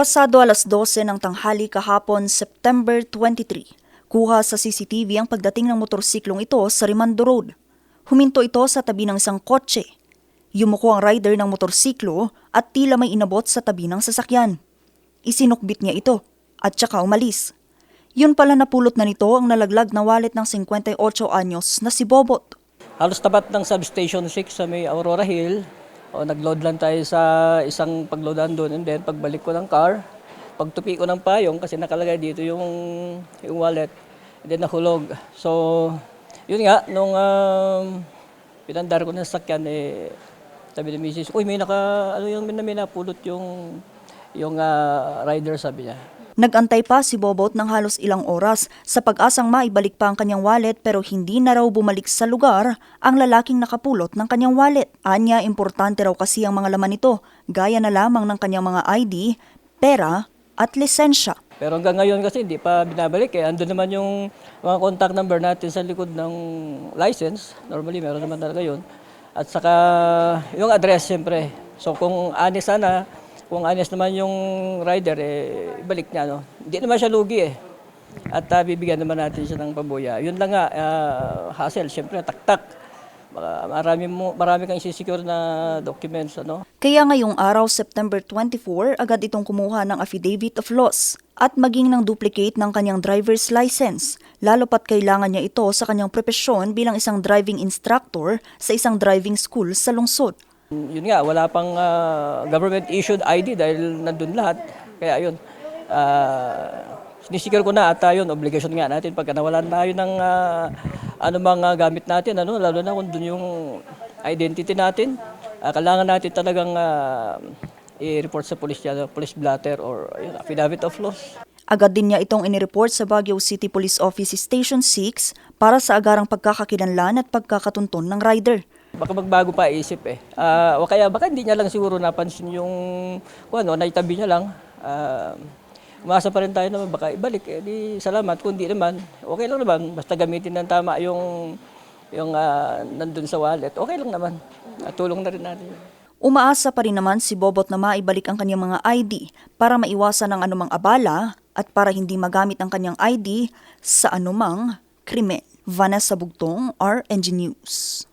Pasado alas 12 ng tanghali kahapon, September 23, kuha sa CCTV ang pagdating ng motorsiklong ito sa Rimando Road. Huminto ito sa tabi ng isang kotse. Yumuko ang rider ng motorsiklo at tila may inabot sa tabi ng sasakyan. Isinukbit niya ito at tsaka umalis. Yun pala napulot na nito ang nalaglag na wallet ng 58 anyos na si Bobot. Halos tapat ng substation 6 sa may Aurora Hill. O, nag-load lang tayo sa isang pagloadan doon and then pagbalik ko ng car, pagtupi ko ng payong kasi nakalagay dito yung, yung wallet and then nahulog. So, yun nga, nung um, pinandar ko ng sakyan, eh, sabi ni Mrs., uy, may naka, ano yung may napulot yung, yung ah, rider, sabi niya. Nagantay pa si Bobot ng halos ilang oras sa pag-asang maibalik pa ang kanyang wallet pero hindi na raw bumalik sa lugar ang lalaking nakapulot ng kanyang wallet. Anya, importante raw kasi ang mga laman nito, gaya na lamang ng kanyang mga ID, pera at lisensya. Pero hanggang ngayon kasi hindi pa binabalik eh. Andun naman yung mga contact number natin sa likod ng license. Normally meron naman talaga yun. At saka yung address siyempre. So kung honest sana, kung honest naman yung rider, eh, ibalik niya. No? Hindi naman siya lugi eh. At ah, bibigyan naman natin siya ng pabuya. Yun lang nga, ah, hassle, siyempre, taktak. Marami, mo, marami kang isisecure na documents. Ano? Kaya ngayong araw, September 24, agad itong kumuha ng affidavit of loss at maging ng duplicate ng kanyang driver's license, lalo pat kailangan niya ito sa kanyang propesyon bilang isang driving instructor sa isang driving school sa lungsod. Yun nga, wala pang ah, government-issued ID dahil nandun lahat. Kaya yun, uh, sinisiguro ko na at ah, yun, obligation nga natin pagka nawalan tayo ng uh, ano mga gamit natin, ano, lalo na kung dun yung identity natin, ah, kailangan natin talagang ah, i-report sa police, yan, police blatter or yun, affidavit of loss. Agad din niya itong inireport sa Baguio City Police Office Station 6 para sa agarang pagkakakilanlan at pagkakatunton ng rider. Baka magbago pa isip eh. Ah, o kaya baka hindi niya lang siguro napansin yung kung ano, naitabi niya lang. Ah, umasa pa rin tayo naman baka ibalik. Eh, di salamat. Kung di naman, okay lang naman. Basta gamitin ng tama yung yung ah, nandun sa wallet. Okay lang naman. At tulong na rin natin. Umaasa pa rin naman si Bobot na maibalik ang kanyang mga ID para maiwasan ang anumang abala at para hindi magamit ang kanyang ID sa anumang krimen. Vanessa Bugtong, RNG News.